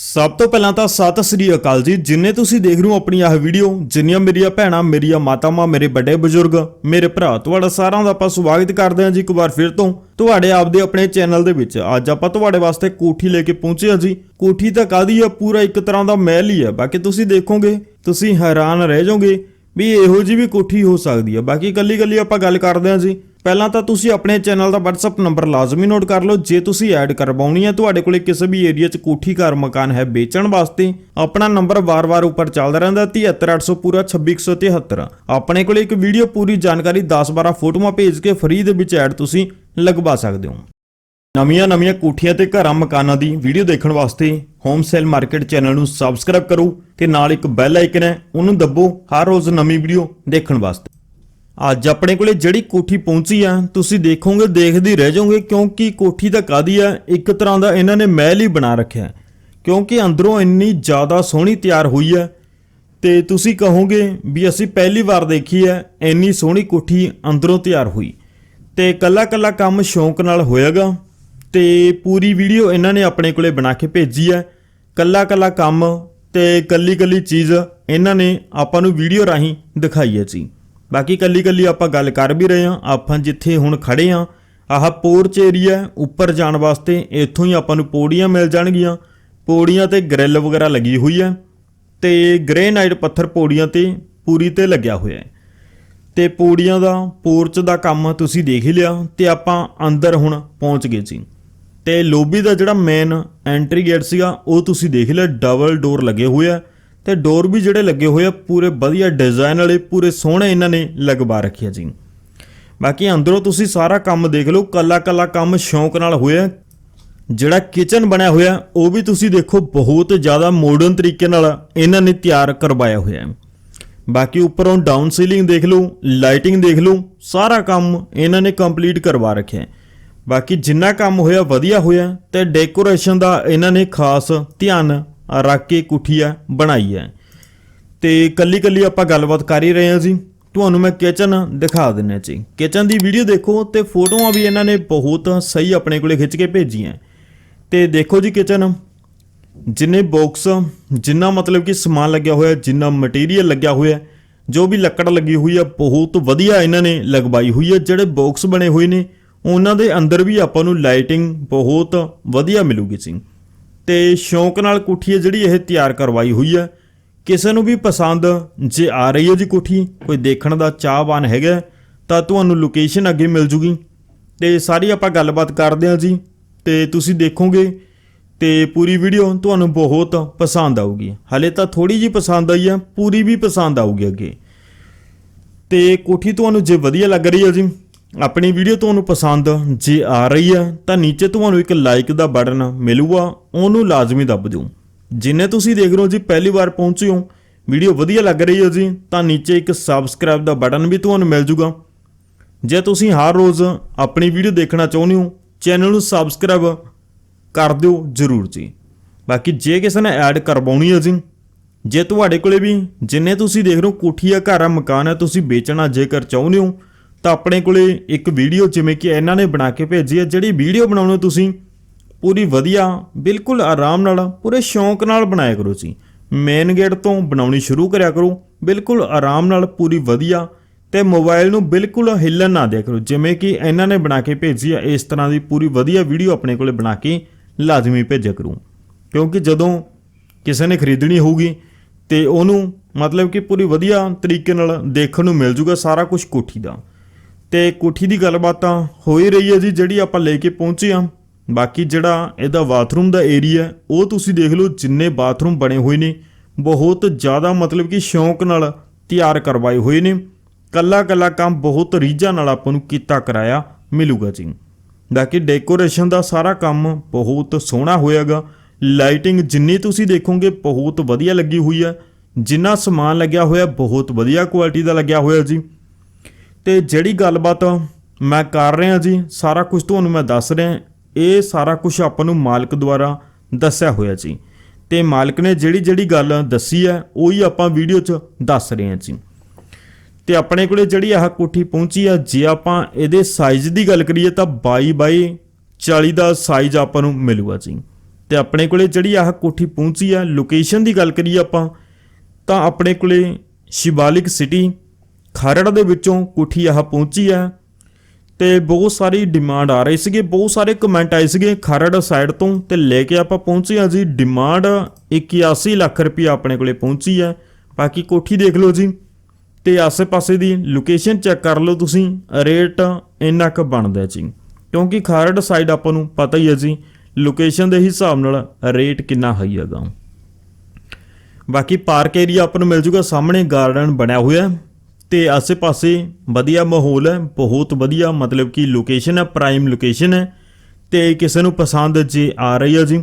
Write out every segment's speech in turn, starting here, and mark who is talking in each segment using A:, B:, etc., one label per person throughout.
A: ਸਭ ਤੋਂ ਪਹਿਲਾਂ ਤਾਂ ਸਤਿ ਸ੍ਰੀ ਅਕਾਲ ਜੀ। ਜਿੰਨੇ ਤੁਸੀਂ ਦੇਖ ਰਹੇ ਹੋ ਆਪਣੀ ਆਹ ਵੀਡੀਓ, ਜਿੰਨੀਆਂ ਮੇਰੀਆਂ ਭੈਣਾਂ, ਮੇਰੀਆਂ ਮਾਤਾਵਾਂ, ਮੇਰੇ ਵੱਡੇ ਬਜ਼ੁਰਗ, ਮੇਰੇ ਭਰਾ, ਤੁਹਾਡਾ ਸਾਰਿਆਂ ਦਾ ਆਪਾਂ ਸਵਾਗਤ ਕਰਦੇ ਹਾਂ ਜੀ ਇੱਕ ਵਾਰ ਫਿਰ ਤੋਂ। ਤੁਹਾਡੇ ਆਪਦੇ ਆਪਣੇ ਚੈਨਲ ਦੇ ਵਿੱਚ ਅੱਜ ਆਪਾਂ ਤੁਹਾਡੇ ਵਾਸਤੇ ਕੋਠੀ ਲੈ ਕੇ ਪਹੁੰਚੇ ਹਾਂ ਜੀ। ਕੋਠੀ ਤਾਂ ਕਾਦੀ ਆ? ਪੂਰਾ ਇੱਕ ਤਰ੍ਹਾਂ ਦਾ ਮਹਿਲ ਹੀ ਆ। ਬਾਕੀ ਤੁਸੀਂ ਦੇਖੋਗੇ, ਤੁਸੀਂ ਹੈਰਾਨ ਰਹਿ ਜਾਓਗੇ ਵੀ ਇਹੋ ਜੀ ਵੀ ਕੋਠੀ ਹੋ ਸਕਦੀ ਆ। ਬਾਕੀ ਕੱਲੀ ਕੱਲੀ ਆਪਾਂ ਗੱਲ ਕਰਦੇ ਹਾਂ ਜੀ। ਪਹਿਲਾਂ ਤਾਂ ਤੁਸੀਂ ਆਪਣੇ ਚੈਨਲ ਦਾ WhatsApp ਨੰਬਰ ਲਾਜ਼ਮੀ ਨੋਟ ਕਰ ਲਓ। ਜੇ ਤੁਸੀਂ ਐਡ ਕਰਵਾਉਣੀ ਹੈ, ਤੁਹਾਡੇ ਕੋਲੇ ਕਿਸੇ ਵੀ ਏਰੀਆ 'ਚ ਕੋਠੀ ਘਰ ਮਕਾਨ ਹੈ ਵੇਚਣ ਵਾਸਤੇ, ਆਪਣਾ ਨੰਬਰ ਵਾਰ-ਵਾਰ ਉੱਪਰ ਚੱਲਦਾ ਰਹਿੰਦਾ 73800 ਪੂਰਾ 26173 ਆਪਣੇ ਕੋਲੇ ਇੱਕ ਵੀਡੀਓ ਪੂਰੀ ਜਾਣਕਾਰੀ 10-12 ਫੋਟੋਆਂ ਭੇਜ ਕੇ ਫ੍ਰੀ ਦੇ ਵਿੱਚ ਐਡ ਤੁਸੀਂ ਲਗਵਾ ਸਕਦੇ ਹੋ। ਨਵੀਆਂ-ਨਵੀਆਂ ਕੋਠੀਆਂ ਤੇ ਘਰਾਂ ਮਕਾਨਾਂ ਦੀ ਵੀਡੀਓ ਦੇਖਣ ਵਾਸਤੇ ਹੋਮ ਸੇਲ ਮਾਰਕੀਟ ਚੈਨਲ ਨੂੰ ਸਬਸਕ੍ਰਾਈਬ ਕਰੋ ਤੇ ਨਾਲ ਇੱਕ ਬੈਲ ਆਈਕਨ ਹੈ, ਉਹਨੂੰ ਦੱਬੋ ਹਰ ਰੋਜ਼ ਨਵੀਂ ਵੀਡੀਓ ਦੇਖਣ ਵਾਸਤੇ। ਅੱਜ ਆਪਣੇ ਕੋਲੇ ਜਿਹੜੀ ਕੋਠੀ ਪਹੁੰਚੀ ਆ, ਤੁਸੀਂ ਦੇਖੋਗੇ, ਦੇਖਦੇ ਰਹਿ ਜਾਓਗੇ, ਕਿਉਂਕਿ ਕੋਠੀ ਤਾਂ ਕਾਦੀ ਆ, ਇੱਕ ਤਰ੍ਹਾਂ ਦਾ ਇਹਨਾਂ ਨੇ ਮਹਿਲ ਹੀ ਬਣਾ ਰੱਖਿਆ ਕਿਉਂਕਿ ਅੰਦਰੋਂ ਇੰਨੀ ਜ਼ਿਆਦਾ ਸੋਹਣੀ ਤਿਆਰ ਹੋਈ ਹੈ ਤੇ ਤੁਸੀਂ ਕਹੋਗੇ ਵੀ ਅਸੀਂ ਪਹਿਲੀ ਵਾਰ ਦੇਖੀ ਹੈ, ਇੰਨੀ ਸੋਹਣੀ ਕੋਠੀ ਅੰਦਰੋਂ ਤਿਆਰ ਹੋਈ। ਤੇ ਕੱਲਾ ਕੱਲਾ ਕੰਮ ਸ਼ੌਂਕ ਨਾਲ ਹੋਏਗਾ ਤੇ ਪੂਰੀ ਵੀਡੀਓ ਇਹਨਾਂ ਨੇ ਆਪਣੇ ਕੋਲੇ ਬਣਾ ਕੇ ਭੇਜੀ ਹੈ। ਕੱਲਾ ਕੱਲਾ ਕੰਮ ਤੇ ਕੱਲੀ ਕੱਲੀ ਚੀਜ਼ ਇਹਨਾਂ ਨੇ ਆਪਾਂ ਨੂੰ ਵੀਡੀਓ ਰਾਹੀਂ ਦਿਖਾਈ ਹੈ ਜੀ। ਬਾਕੀ ਕੱਲੀ ਕੱਲੀ ਆਪਾਂ ਗੱਲ ਕਰ ਵੀ ਰਹੇ ਹਾਂ, ਆਪਾਂ ਜਿੱਥੇ ਹੁਣ ਖੜੇ ਹਾਂ, ਆਹ ਪੋਰਚ ਏਰੀਆ ਉੱਪਰ ਜਾਣ ਵਾਸਤੇ ਇੱਥੋਂ ਹੀ ਆਪਾਂ ਨੂੰ ਪੌੜੀਆਂ ਮਿਲ ਜਾਣਗੀਆਂ। ਪੌੜੀਆਂ ਤੇ ਗ੍ਰਿਲ ਵਗੈਰਾ ਲੱਗੀ ਹੋਈ ਹੈ ਤੇ ਗ੍ਰੇਨਾਈਟ ਪੱਥਰ ਪੌੜੀਆਂ ਤੇ ਪੂਰੀ ਤੇ ਲੱਗਿਆ ਹੋਇਆ ਹੈ। ਤੇ ਪੌੜੀਆਂ ਦਾ, ਪੋਰਚ ਦਾ ਕੰਮ ਤੁਸੀਂ ਦੇਖ ਹੀ ਲਿਆ ਤੇ ਆਪਾਂ ਅੰਦਰ ਹੁਣ ਪਹੁੰਚ ਗਏ ਸੀ। ਤੇ ਲੋਬੀ ਦਾ ਜਿਹੜਾ ਮੇਨ ਐਂਟਰੀ ਗੇਟ ਸੀਗਾ, ਉਹ ਤੁਸੀਂ ਦੇਖ ਲਿਆ ਡਬਲ ਡੋਰ ਲੱਗੇ ਹੋਏ ਆ। ਤੇ ਡੋਰ ਵੀ ਜਿਹੜੇ ਲੱਗੇ ਹੋਏ ਆ, ਪੂਰੇ ਵਧੀਆ ਡਿਜ਼ਾਈਨ ਵਾਲੇ, ਪੂਰੇ ਸੋਹਣੇ ਇਹਨਾਂ ਨੇ ਲਗਵਾ ਰੱਖਿਆ ਜੀ। ਬਾਕੀ ਅੰਦਰੋਂ ਤੁਸੀਂ ਸਾਰਾ ਕੰਮ ਦੇਖ ਲਓ ਕੱਲਾ ਕੱਲਾ ਕੰਮ ਸ਼ੌਂਕ ਨਾਲ ਹੋਇਆ। ਜਿਹੜਾ ਕਿਚਨ ਬਣਿਆ ਹੋਇਆ, ਉਹ ਵੀ ਤੁਸੀਂ ਦੇਖੋ, ਬਹੁਤ ਜ਼ਿਆਦਾ ਮਾਡਰਨ ਤਰੀਕੇ ਨਾਲ ਇਹਨਾਂ ਨੇ ਤਿਆਰ ਕਰਵਾਇਆ ਹੋਇਆ ਹੈ। ਬਾਕੀ ਉੱਪਰੋਂ ਡਾਊਨ ਸੀਲਿੰਗ ਦੇਖ ਲਓ ਲਾਈਟਿੰਗ ਦੇਖ ਲਓ, ਸਾਰਾ ਕੰਮ ਇਹਨਾਂ ਨੇ ਕੰਪਲੀਟ ਕਰਵਾ ਰੱਖਿਆ ਹੈ। ਬਾਕੀ ਜਿੰਨਾ ਕੰਮ ਹੋਇਆ, ਵਧੀਆ ਹੋਇਆ ਤੇ ਡੈਕੋਰੇਸ਼ਨ ਦਾ ਇਹਨਾਂ ਨੇ ਖਾਸ ਧਿਆਨ ਰੱਖ ਕੇ ਕੁਠੀਆ ਬਣਾਈ ਹੈ ਤੇ ਕੱਲੀ ਕੱਲੀ ਆਪਾਂ ਗੱਲਬਾਤ ਕਰ ਹੀ ਰਹੇ ਹਾਂ ਜੀ। ਤੁਹਾਨੂੰ ਮੈਂ ਕਿਚਨ ਦਿਖਾ ਦਿੰਨਾ ਜੀ। ਕਿਚਨ ਦੀ ਵੀਡੀਓ ਦੇਖੋ ਤੇ ਫੋਟੋਆਂ ਵੀ ਇਹਨਾਂ ਨੇ ਬਹੁਤ ਸਹੀ ਆਪਣੇ ਕੋਲੇ ਖਿੱਚ ਕੇ ਭੇਜੀਆਂ। ਤੇ ਦੇਖੋ ਜੀ ਕਿਚਨ ਜਿੰਨੇ ਬਾਕਸ ਜਿੰਨਾ ਮਤਲਬ ਕਿ ਸਮਾਨ ਲੱਗਿਆ ਹੋਇਆ, ਜਿੰਨਾ ਮਟੀਰੀਅਲ ਲੱਗਿਆ ਹੋਇਆ, ਜੋ ਵੀ ਲੱਕੜ ਲੱਗੀ ਹੋਈ ਆ, ਬਹੁਤ ਵਧੀਆ ਇਹਨਾਂ ਨੇ ਲਗਵਾਈ ਹੋਈ ਹੈ ਜਿਹੜੇ ਬਾਕਸ ਬਣੇ ਹੋਏ ਨੇ, ਉਹਨਾਂ ਦੇ ਅੰਦਰ ਵੀ ਆਪਾਂ ਨੂੰ ਲਾਈਟਿੰਗ ਬਹੁਤ ਵਧੀਆ ਮਿਲੂਗੀ ਜੀ। ਤੇ ਸ਼ੌਂਕ ਨਾਲ ਕੋਠੀ ਹੈ ਜਿਹੜੀ ਇਹ ਤਿਆਰ ਕਰਵਾਈ ਹੋਈ ਹੈ। ਕਿਸੇ ਨੂੰ ਵੀ ਪਸੰਦ ਜੇ ਆ ਰਹੀ ਹੈ ਜੀ ਕੋਠੀ, ਕੋਈ ਦੇਖਣ ਦਾ ਚਾਹਵਾਨ ਹੈਗਾ ਤਾਂ ਤੁਹਾਨੂੰ ਲੋਕੇਸ਼ਨ ਅੱਗੇ ਮਿਲ ਜੂਗੀ। ਤੇ ਸਾਰੀ ਆਪਾਂ ਗੱਲਬਾਤ ਕਰਦੇ ਹਾਂ ਜੀ, ਤੇ ਤੁਸੀਂ ਦੇਖੋਗੇ ਤੇ ਪੂਰੀ ਵੀਡੀਓ ਤੁਹਾਨੂੰ ਬਹੁਤ ਪਸੰਦ ਆਊਗੀ। ਹਲੇ ਤਾਂ ਥੋੜੀ ਜੀ ਪਸੰਦ ਆਈ ਹੈ, ਪੂਰੀ ਵੀ ਪਸੰਦ ਆਊਗੀ ਅੱਗੇ। ਤੇ ਕੋਠੀ ਤੁਹਾਨੂੰ ਜੇ ਵਧੀਆ ਲੱਗ ਰਹੀ ਹੈ ਜੀ ਆਪਣੀ ਵੀਡੀਓ ਤੁਹਾਨੂੰ ਪਸੰਦ ਜੇ ਆ ਰਹੀ ਹੈ, ਤਾਂ ਨੀਚੇ ਤੁਹਾਨੂੰ ਇੱਕ ਲਾਈਕ ਦਾ ਬਟਨ ਮਿਲੂਗਾ, ਉਹਨੂੰ ਲਾਜ਼ਮੀ ਦੱਬ ਦਿਓ। ਜਿੰਨੇ ਤੁਸੀਂ ਦੇਖ ਰਹੇ ਹੋ ਜੀ, ਪਹਿਲੀ ਵਾਰ ਪਹੁੰਚੇ ਹੋ, ਵੀਡੀਓ ਵਧੀਆ ਲੱਗ ਰਹੀ ਹੈ ਜੀ, ਤਾਂ ਨੀਚੇ ਇੱਕ ਸਬਸਕ੍ਰਾਈਬ ਦਾ ਬਟਨ ਵੀ ਤੁਹਾਨੂੰ ਮਿਲ ਜੂਗਾ। ਜੇ ਤੁਸੀਂ ਹਰ ਰੋਜ਼ ਆਪਣੀ ਵੀਡੀਓ ਦੇਖਣਾ ਚਾਹੁੰਦੇ ਹੋ, ਚੈਨਲ ਨੂੰ ਸਬਸਕ੍ਰਾਈਬ ਕਰ ਦਿਓ ਜਰੂਰ ਜੀ। ਬਾਕੀ ਜੇ ਕਿਸੇ ਨੇ ਐਡ ਕਰਵਾਉਣੀ ਹੈ ਜੀ, ਜੇ ਤੁਹਾਡੇ ਕੋਲੇ ਵੀ ਜਿੰਨੇ ਤੁਸੀਂ ਦੇਖ ਰਹੇ ਹੋ ਕੋਠੀਆ ਘਰ ਆ, ਮਕਾਨ ਹੈ ਤੁਸੀਂ ਵੇਚਣਾ ਜੇਕਰ ਚਾਹੁੰਦੇ ਹੋ ਤਾਂ ਆਪਣੇ ਕੋਲੇ ਇੱਕ ਵੀਡੀਓ ਜਿਵੇਂ ਕਿ ਇਹਨਾਂ ਨੇ ਬਣਾ ਕੇ ਭੇਜੀ ਹੈ। ਜਿਹੜੀ ਵੀਡੀਓ ਬਣਾਉਣੀ ਤੁਸੀਂ ਪੂਰੀ ਵਧੀਆ, ਬਿਲਕੁਲ ਆਰਾਮ ਨਾਲ, ਪੂਰੇ ਸ਼ੌਂਕ ਨਾਲ ਬਣਾਇਆ ਕਰੋ ਜੀ। ਮੇਨ ਗੇਟ ਤੋਂ ਬਣਾਉਣੀ ਸ਼ੁਰੂ ਕਰਿਆ ਕਰੋ। ਬਿਲਕੁਲ ਆਰਾਮ ਨਾਲ, ਪੂਰੀ ਵਧੀਆ ਤੇ ਮੋਬਾਈਲ ਨੂੰ ਬਿਲਕੁਲ ਹਿੱਲਣ ਨਾ ਦਿਆ ਕਰੋ। ਜਿਵੇਂ ਕਿ ਇਹਨਾਂ ਨੇ ਬਣਾ ਕੇ ਭੇਜੀ ਹੈ, ਇਸ ਤਰ੍ਹਾਂ ਦੀ ਪੂਰੀ ਵਧੀਆ ਵੀਡੀਓ ਆਪਣੇ ਕੋਲੇ ਬਣਾ ਕੇ ਲਾਜ਼ਮੀ ਭੇਜਿਆ ਕਰੋ। ਕਿਉਂਕਿ ਜਦੋਂ ਕਿਸੇ ਨੇ ਖਰੀਦਣੀ ਹੋਊਗੀ ਤੇ ਉਹਨੂੰ ਮਤਲਬ ਕਿ ਪੂਰੀ ਵਧੀਆ ਤਰੀਕੇ ਨਾਲ ਦੇਖਣ ਨੂੰ ਮਿਲ ਜੂਗਾ ਸਾਰਾ ਕੁਝ ਕੋਠੀ ਦਾ। ਤੇ ਕੋਠੀ ਦੀ ਗੱਲਬਾਤ ਤਾਂ ਹੋ ਹੀ ਰਹੀ ਹੈ ਜੀ, ਜਿਹੜੀ ਆਪਾਂ ਲੈ ਕੇ ਪਹੁੰਚੇ ਆ ਬਾਕੀ ਜਿਹੜਾ ਇਹਦਾ ਬਾਥਰੂਮ ਦਾ ਏਰੀਆ ਉਹ ਤੁਸੀਂ ਦੇਖ ਲਓ, ਜਿੰਨੇ ਬਾਥਰੂਮ ਬਣੇ ਹੋਏ ਨੇ, ਬਹੁਤ ਜ਼ਿਆਦਾ ਮਤਲਬ ਕਿ ਸ਼ੌਂਕ ਨਾਲ ਤਿਆਰ ਕਰਵਾਏ ਹੋਏ ਨੇ। ਕੱਲਾ ਕੱਲਾ ਕੰਮ ਬਹੁਤ ਰੀਝਾਂ ਨਾਲ ਆਪਾਂ ਨੂੰ ਕੀਤਾ ਕਰਾਇਆ ਮਿਲੂਗਾ ਜੀ। ਬਾਕੀ ਡੈਕੋਰੇਸ਼ਨ ਦਾ ਸਾਰਾ ਕੰਮ ਬਹੁਤ ਸੋਹਣਾ ਹੋਇਆਗਾ। ਲਾਈਟਿੰਗ ਜਿੰਨੀ ਤੁਸੀਂ ਦੇਖੋਗੇ, ਬਹੁਤ ਵਧੀਆ ਲੱਗੀ ਹੋਈ ਹੈ। ਜਿੰਨਾ ਸਮਾਨ ਲੱਗਿਆ ਹੋਇਆ, ਬਹੁਤ ਵਧੀਆ ਕੁਆਲਿਟੀ ਦਾ ਲੱਗਿਆ ਹੋਇਆ ਜੀ। ਤੇ ਜਿਹੜੀ ਗੱਲਬਾਤ ਮੈਂ ਕਰ ਰਿਹਾ ਜੀ, ਸਾਰਾ ਕੁਝ ਤੁਹਾਨੂੰ ਮੈਂ ਦੱਸ ਰਿਹਾ, ਇਹ ਸਾਰਾ ਕੁਝ ਆਪਾਂ ਨੂੰ ਮਾਲਕ ਦੁਆਰਾ ਦੱਸਿਆ ਹੋਇਆ ਜੀ। ਤੇ ਮਾਲਕ ਨੇ ਜਿਹੜੀ ਜਿਹੜੀ ਗੱਲ ਦੱਸੀ ਹੈ, ਉਹੀ ਆਪਾਂ ਵੀਡੀਓ 'ਚ ਦੱਸ ਰਹੇ ਹਾਂ ਜੀ। ਤੇ ਆਪਣੇ ਕੋਲੇ ਜਿਹੜੀ ਆਹ ਕੋਠੀ ਪਹੁੰਚੀ ਆ, ਜੇ ਆਪਾਂ ਇਹਦੇ ਸਾਈਜ਼ ਦੀ ਗੱਲ ਕਰੀਏ ਤਾਂ 22 ਬਾਈ 40 ਦਾ ਸਾਈਜ਼ ਆਪਾਂ ਨੂੰ ਮਿਲੂਗਾ ਜੀ। ਤੇ ਆਪਣੇ ਕੋਲੇ ਜਿਹੜੀ ਆਹ ਕੋਠੀ ਪਹੁੰਚੀ ਆ ਲੋਕੇਸ਼ਨ ਦੀ ਗੱਲ ਕਰੀਏ ਆਪਾਂ, ਤਾਂ ਆਪਣੇ ਕੋਲੇ ਸ਼ਿਵਾਲਿਕ ਸਿਟੀ ਖਰੜ ਦੇ ਵਿੱਚੋਂ ਕੋਠੀ ਆਹ ਪਹੁੰਚੀ ਆ ਤੇ ਬਹੁਤ ਸਾਰੀ ਡਿਮਾਂਡ ਆ ਰਹੀ ਸੀਗੀ, ਬਹੁਤ ਸਾਰੇ ਕਮੈਂਟ ਆਏ ਸੀਗੇ ਖਰੜ ਸਾਈਡ ਤੋਂ ਤੇ ਲੈ ਕੇ ਆਪਾਂ ਪਹੁੰਚੇ ਆ ਜੀ। ਡਿਮਾਂਡ 81 ਲੱਖ ਰੁਪਏ ਆਪਣੇ ਕੋਲੇ ਪਹੁੰਚੀ ਹੈ। ਬਾਕੀ ਕੋਠੀ ਦੇਖ ਲਓ ਜੀ ਤੇ ਆਸੇ-ਪਾਸੇ ਦੀ ਲੋਕੇਸ਼ਨ ਚੈੱਕ ਕਰ ਲਓ ਤੁਸੀਂ ਰੇਟ ਇੰਨਾ ਕੁ ਬਣਦਾ ਜੀ। ਕਿਉਂਕਿ ਖਰੜ ਸਾਈਡ ਆਪਾਂ ਨੂੰ ਪਤਾ ਹੀ ਹੈ ਜੀ ਲੋਕੇਸ਼ਨ ਦੇ ਹਿਸਾਬ ਨਾਲ ਰੇਟ ਕਿੰਨਾ ਹਾਈ ਹੈਗਾ। ਬਾਕੀ ਪਾਰਕ ਏਰੀਆ ਆਪਾਂ ਨੂੰ ਮਿਲ ਜੂਗਾ, ਸਾਹਮਣੇ ਗਾਰਡਨ ਬਣਿਆ ਹੋਇਆ ਤੇ ਆਸੇ-ਪਾਸੇ ਵਧੀਆ ਮਾਹੌਲ ਹੈ, ਬਹੁਤ ਵਧੀਆ, ਮਤਲਬ ਕਿ ਲੋਕੇਸ਼ਨ ਹੈ ਪ੍ਰਾਈਮ ਲੋਕੇਸ਼ਨ ਹੈ ਤੇ ਕਿਸੇ ਨੂੰ ਪਸੰਦ ਜੇ ਆ ਰਹੀ ਹੈ ਜੀ,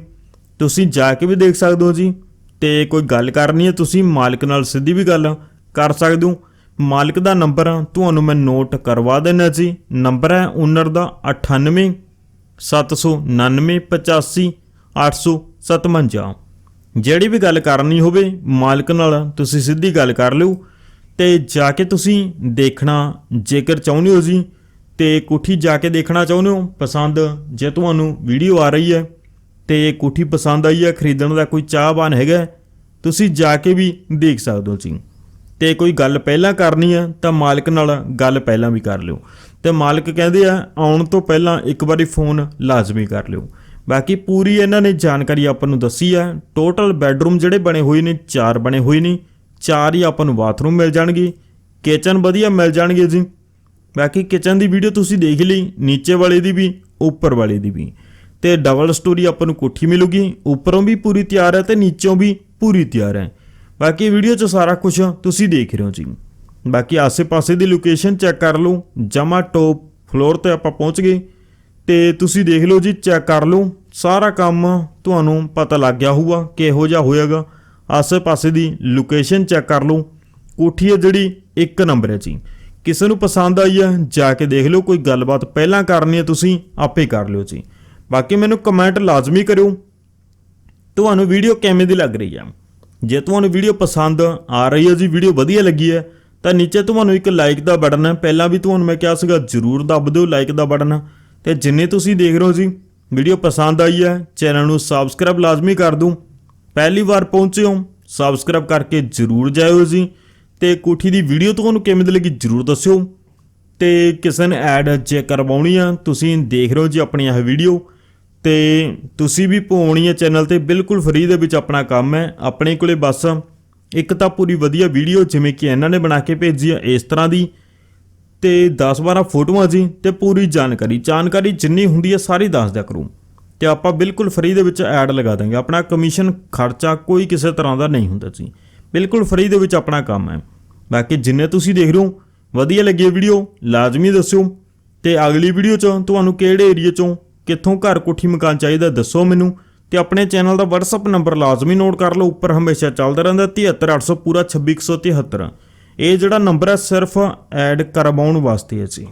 A: ਤੁਸੀਂ ਜਾ ਕੇ ਵੀ ਦੇਖ ਸਕਦੇ ਹੋ ਜੀ। ਤੇ ਕੋਈ ਗੱਲ ਕਰਨੀ ਹੈ, ਤੁਸੀਂ ਮਾਲਕ ਨਾਲ ਸਿੱਧੀ ਵੀ ਗੱਲ ਕਰ ਸਕਦੇ ਹੋ। ਮਾਲਕ ਦਾ ਨੰਬਰ ਤੁਹਾਨੂੰ ਮੈਂ ਨੋਟ ਕਰਵਾ ਦੇਣਾ ਜੀ। ਨੰਬਰ ਹੈ ਓਨਰ ਦਾ 98 799 85 857 ਜਿਹੜੀ ਵੀ ਗੱਲ ਕਰਨੀ ਹੋਵੇ, ਮਾਲਕ ਨਾਲ ਤੁਸੀਂ ਸਿੱਧੀ ਗੱਲ ਕਰ ਲਿਓ। ਤੇ ਜਾ ਕੇ ਤੁਸੀਂ ਦੇਖਣਾ ਜੇਕਰ ਚਾਹੁੰਦੇ ਹੋ ਜੀ, ਤੇ ਕੋਠੀ ਜਾ ਕੇ ਦੇਖਣਾ ਚਾਹੁੰਦੇ ਹੋ, ਪਸੰਦ ਜੇ ਤੁਹਾਨੂੰ ਵੀਡੀਓ ਆ ਰਹੀ ਹੈ, ਤੇ ਕੋਠੀ ਪਸੰਦ ਆਈ ਹੈ, ਖਰੀਦਣ ਦਾ ਕੋਈ ਚਾਹਵਾਨ ਹੈਗਾ ਤੁਸੀਂ ਜਾ ਕੇ ਵੀ ਦੇਖ ਸਕਦੇ ਹੋ ਜੀ। ਤੇ ਕੋਈ ਗੱਲ ਪਹਿਲਾਂ ਕਰਨੀ ਹੈ, ਤਾਂ ਮਾਲਕ ਨਾਲ ਗੱਲ ਪਹਿਲਾਂ ਵੀ ਕਰ ਲਿਓ। ਤੇ ਮਾਲਕ ਕਹਿੰਦੇ ਆ, ਆਉਣ ਤੋਂ ਪਹਿਲਾਂ ਇੱਕ ਵਾਰੀ ਫੋਨ ਲਾਜ਼ਮੀ ਕਰ ਲਿਓ। ਬਾਕੀ ਪੂਰੀ ਇਹਨਾਂ ਨੇ ਜਾਣਕਾਰੀ ਆਪਾਂ ਨੂੰ ਦੱਸੀ ਹੈ ਟੋਟਲ ਬੈੱਡਰੂਮ ਜਿਹੜੇ ਬਣੇ ਹੋਏ ਨੇ, ਚਾਰ ਬਣੇ ਹੋਏ ਨੇ। ਚਾਰ ਹੀ ਆਪਾਂ ਨੂੰ ਬਾਥਰੂਮ ਮਿਲ ਜਾਣਗੇ ਕਿਚਨ ਵਧੀਆ ਮਿਲ ਜਾਣਗੇ ਜੀ। ਬਾਕੀ ਕਿਚਨ ਦੀ ਵੀਡੀਓ ਤੁਸੀਂ ਦੇਖ ਲਈ, ਨੀਚੇ ਵਾਲੇ ਦੀ ਵੀ, ਉੱਪਰ ਵਾਲੇ ਦੀ ਵੀ। ਤੇ ਡਬਲ ਸਟੋਰੀ ਆਪਾਂ ਨੂੰ ਕੋਠੀ ਮਿਲੂਗੀ, ਉੱਪਰੋਂ ਵੀ ਪੂਰੀ ਤਿਆਰ ਹੈ ਤੇ ਨੀਚੋਂ ਵੀ ਪੂਰੀ ਤਿਆਰ ਹੈ। ਬਾਕੀ ਵੀਡੀਓ 'ਚ ਸਾਰਾ ਕੁਝ ਤੁਸੀਂ ਦੇਖ ਰਹੇ ਹੋ ਜੀ। ਬਾਕੀ ਆਸੇ-ਪਾਸੇ ਦੀ ਲੋਕੇਸ਼ਨ ਚੈੱਕ ਕਰ ਲਓ, ਜਮਾ ਟੋਪ ਫਲੋਰ ਤੇ ਆਪਾਂ ਪਹੁੰਚ ਗਏ। ਤੇ ਤੁਸੀਂ ਦੇਖ ਲਓ ਜੀ ਚੈੱਕ ਕਰ ਲਓ, ਸਾਰਾ ਕੰਮ ਤੁਹਾਨੂੰ ਪਤਾ ਲੱਗ ਗਿਆ ਹੋਊਗਾ ਕਿਹੋ ਜਿਹਾ ਹੋਏਗਾ। ਆਸੇ-ਪਾਸੇ ਦੀ ਲੋਕੇਸ਼ਨ ਚੈੱਕ ਕਰ ਲਓ। ਕੋਠੀ ਹੈ ਜਿਹੜੀ ਇੱਕ ਨੰਬਰ ਹੈ ਜੀ। ਕਿਸੇ ਨੂੰ ਪਸੰਦ ਆਈ ਹੈ, ਜਾ ਕੇ ਦੇਖ ਲਓ। ਕੋਈ ਗੱਲਬਾਤ ਪਹਿਲਾਂ ਕਰਨੀ ਹੈ, ਤੁਸੀਂ ਆਪੇ ਕਰ ਲਿਓ ਜੀ। ਬਾਕੀ ਮੈਨੂੰ ਕਮੈਂਟ ਲਾਜ਼ਮੀ ਕਰਿਓ। ਤੁਹਾਨੂੰ ਵੀਡੀਓ ਕਿਵੇਂ ਦੀ ਲੱਗ ਰਹੀ ਹੈ? ਜੇ ਤੁਹਾਨੂੰ ਵੀਡੀਓ ਪਸੰਦ ਆ ਰਹੀ ਹੈ ਜੀ ਵੀਡੀਓ ਵਧੀਆ ਲੱਗੀ ਹੈ, ਤਾਂ ਨੀਚੇ ਤੁਹਾਨੂੰ ਇੱਕ ਲਾਈਕ ਦਾ ਬਟਨ ਹੈ। ਪਹਿਲਾਂ ਵੀ ਤੁਹਾਨੂੰ ਮੈਂ ਕਿਹਾ ਸੀਗਾ, ਜਰੂਰ ਦੱਬ ਦਿਓ ਲਾਈਕ ਦਾ ਬਟਨ। ਤੇ ਜਿੰਨੇ ਤੁਸੀਂ ਦੇਖ ਰਹੇ ਹੋ ਜੀ ਵੀਡੀਓ ਪਸੰਦ ਆਈ ਹੈ, ਚੈਨਲ ਨੂੰ ਸਬਸਕ੍ਰਾਈਬ ਲਾਜ਼ਮੀ ਕਰ ਦੂੰ। ਪਹਿਲੀ ਵਾਰ ਪਹੁੰਚੇ ਹੋ ਸਬਸਕ੍ਰਾਈਬ ਕਰਕੇ ਜਰੂਰ ਜਾਇਓ ਜੀ। ਤੇ ਕੋਠੀ ਦੀ ਵੀਡੀਓ ਤੁਹਾਨੂੰ ਕਿਵੇਂ ਦੀ ਲੱਗੀ ਜਰੂਰ ਦੱਸਿਓ। ਤੇ ਕਿਸੇ ਨੇ ਐਡ ਜੇ ਕਰਵਾਉਣੀ ਆ, ਤੁਸੀਂ ਦੇਖ ਰਹੇ ਹੋ ਜੀ ਆਪਣੀ ਇਹ ਵੀਡੀਓ ਤੇ ਤੁਸੀਂ ਵੀ ਪਾਉਣੀ ਹੈ ਚੈਨਲ ਤੇ, ਬਿਲਕੁਲ ਫ੍ਰੀ ਦੇ ਵਿੱਚ ਆਪਣਾ ਕੰਮ ਹੈ। ਆਪਣੇ ਕੋਲੇ ਬਸ ਇੱਕ ਤਾਂ ਪੂਰੀ ਵਧੀਆ ਵੀਡੀਓ ਜਿਵੇਂ ਕਿ ਇਹਨਾਂ ਨੇ ਬਣਾ ਕੇ ਭੇਜੀ ਆ, ਇਸ ਤਰ੍ਹਾਂ ਦੀ। ਤੇ 10-12 ਫੋਟੋਆਂ ਜੀ, ਤੇ ਪੂਰੀ ਜਾਣਕਾਰੀ। ਜਾਣਕਾਰੀ ਜਿੰਨੀ ਹੁੰਦੀ ਹੈ ਸਾਰੀ ਦੱਸ ਦਿਆ ਕਰੂੰ। ਤੇ ਆਪਾਂ ਬਿਲਕੁਲ ਫ੍ਰੀ ਦੇ ਵਿੱਚ ਐਡ ਲਗਾ ਦਾਂਗੇ ਆਪਣਾ ਕਮਿਸ਼ਨ ਖਰਚਾ ਕੋਈ ਕਿਸੇ ਤਰ੍ਹਾਂ ਦਾ ਨਹੀਂ ਹੁੰਦਾ ਜੀ। ਬਿਲਕੁਲ ਫ੍ਰੀ ਦੇ ਵਿੱਚ ਆਪਣਾ ਕੰਮ ਹੈ। ਬਾਕੀ ਜਿੰਨੇ ਤੁਸੀਂ ਦੇਖ ਰਹੇ ਹੋ, ਵਧੀਆ ਲੱਗੀ ਵੀਡੀਓ ਲਾਜ਼ਮੀ ਦੱਸਿਓ। ਤੇ ਅਗਲੀ ਵੀਡੀਓ 'ਚ ਤੁਹਾਨੂੰ ਕਿਹੜੇ ਏਰੀਆ 'ਚੋਂ ਕਿੱਥੋਂ ਘਰ ਕੋਠੀ ਮਕਾਨ ਚਾਹੀਦਾ ਦੱਸੋ ਮੈਨੂੰ। ਤੇ ਆਪਣੇ ਚੈਨਲ ਦਾ WhatsApp ਨੰਬਰ ਲਾਜ਼ਮੀ ਨੋਟ ਕਰ ਲਓ। ਉੱਪਰ ਹਮੇਸ਼ਾ ਚੱਲਦਾ ਰਹਿੰਦਾ 73800 ਪੂਰਾ 2673 ਇਹ ਜਿਹੜਾ ਨੰਬਰ ਹੈ, ਸਿਰਫ ਐਡ ਕਰਵਾਉਣ ਵਾਸਤੇ ਹੈ ਜੀ।